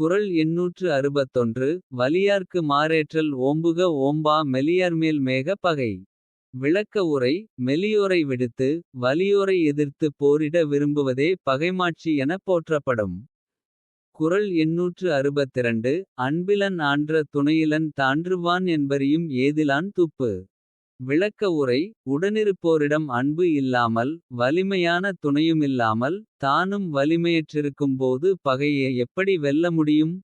குறள் எண்ணூற்று அறுபத்தொன்று வலியார்க்கு மாறேற்றல் ஓம்புக ஓம்பா மெலியார்மேல் மேக பகை. விளக்க உரை மெலியோரை விடுத்து வலியோரை எதிர்த்து போரிட விரும்புவதே பகைமாட்சி எனப் போற்றப்படும். குறள் எண்ணூற்று அறுபத்திரண்டு அன்பிலன் ஆன்ற துணையிலன் தாண்டுவான் என்பரியும் ஏதிலான் துப்பு. விளக்க உரை உடனிருப்போரிடம் அன்பு இல்லாமல். வலிமையான துணையுமில்லாமல் தானும் வலிமையற்றிருக்கும்போது. பகையை எப்படி வெல்ல முடியும்.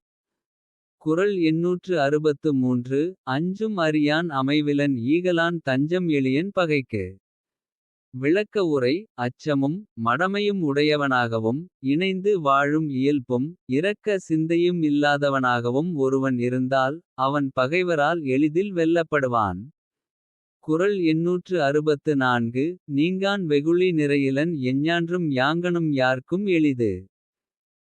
குறள் எண்ணூற்று அறுபத்து மூன்று அஞ்சும் அறியான் அமைவிலன் ஈகலான் தஞ்சம் எளியன் பகைக்கு. விளக்க உரை அச்சமும் மடமையும் உடையவனாகவும். இணைந்து வாழும் இயல்பும் இரக்க சிந்தையும் இல்லாதவனாகவும். ஒருவன் இருந்தால் அவன் பகைவரால் எளிதில் வெல்லப்படுவான். குறள் எண்ணூற்று அறுபத்து நான்கு நீங்கான் வெகுளி நிறையிலன் எஞ்ஞான்றும் யாங்கனும் யார்க்கும் எளிது.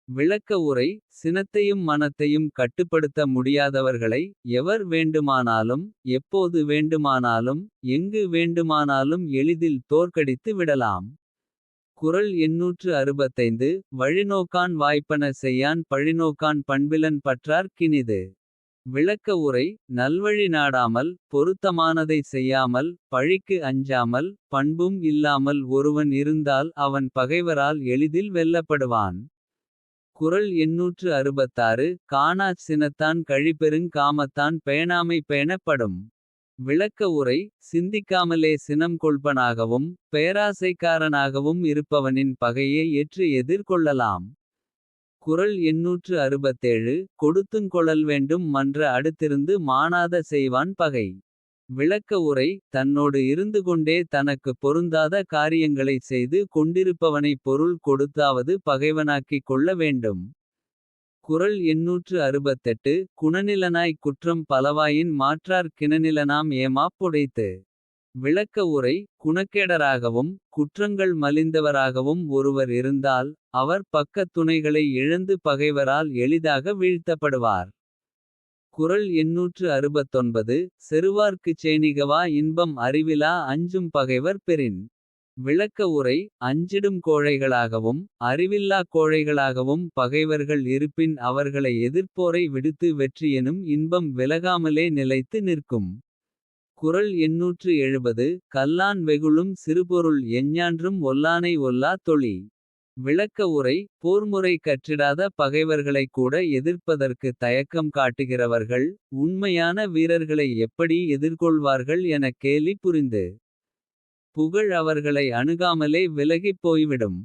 விளக்க உரை சினத்தையும் மனத்தையும் கட்டுப்படுத்த முடியாதவர்களை. எவர் வேண்டுமானாலும் எப்போது வேண்டுமானாலும். எங்கு வேண்டுமானாலும் எளிதில் தோற்கடித்து விடலாம். குறள் எண்ணூற்று அறுபத்தைந்து வழிநோக்கான் வாய்ப்பன செய்யான் பழிநோக்கான் பண்பிலன் பற்றார் கினிது. விளக்க உரை நல்வழி நாடாமல் பொருத்தமானதை செய்யாமல். பழிக்கு அஞ்சாமல் பண்பும் இல்லாமல் ஒருவன் இருந்தால். அவன் பகைவரால் எளிதில் வெல்லப்படுவான். குறள் எண்ணூற்று அறுபத்தாறு காணாச் சினத்தான் கழிபெருங் காமத்தான் பேணாமை பேணப்படும். விளக்க உரை சிந்திக்காமலே சினம் கொள்பனாகவும். பேராசைக்காரனாகவும் இருப்பவனின் பகையை ஏற்று எதிர்கொள்ளலாம். குறள் எண்ணூற்று அறுபத்தேழு கொடுத்துங் கொளல் வேண்டும் மன்ற அடுத்திருந்து மாணாத செய்வான் பகை. விளக்க உரை தன்னோடு இருந்துகொண்டே தனக்கு பொருந்தாத காரியங்களைச் செய்து கொண்டிருப்பவனை பொருள் கொடுத்தாவது பகைவனாக்கிக் கொள்ள வேண்டும். குறள் எண்ணூற்று அறுபத்தெட்டு குணநிலனாய் குற்றம் பலவாயின் மாற்றார் கிணநிலனாம் ஏமாப் புடைத்து. விளக்க உரை குணக்கேடராகவும் குற்றங்கள் மலிந்தவராகவும் ஒருவர் இருந்தால். அவர் பக்கத் துணைகளை இழந்து பகைவரால் எளிதாக வீழ்த்தப்படுவார். குறள் எண்ணூற்று அறுபத்தொன்பது செருவார்க்குச் சேணிகவா இன்பம் அறிவிலா அஞ்சும் பகைவர் பெறின். விளக்க உரை அஞ்சிடும் கோழைகளாகவும் அறிவில்லாக் கோழைகளாகவும். பகைவர்கள் இருப்பின் அவர்களை எதிர்ப்போரை விடுத்து வெற்றியெனும். இன்பம் விலகாமலே நிலைத்து நிற்கும். குறள் எண்ணூற்று எழுபது கல்லான் வெகுளும் சிறுபொருள் எஞ்ஞான்றும் ஒல்லானை ஒல்லா தொழி. விளக்க உரை போர்முறை கற்றிடாத பகைவர்களைக் கூட எதிர்ப்பதற்கு தயக்கம் காட்டுகிறவர்கள். உண்மையான வீரர்களை எப்படி எதிர்கொள்வார்கள் எனக் கேலி புரிந்து. புகழ் அவர்களை அணுகாமலே விலகிப் போய்விடும்.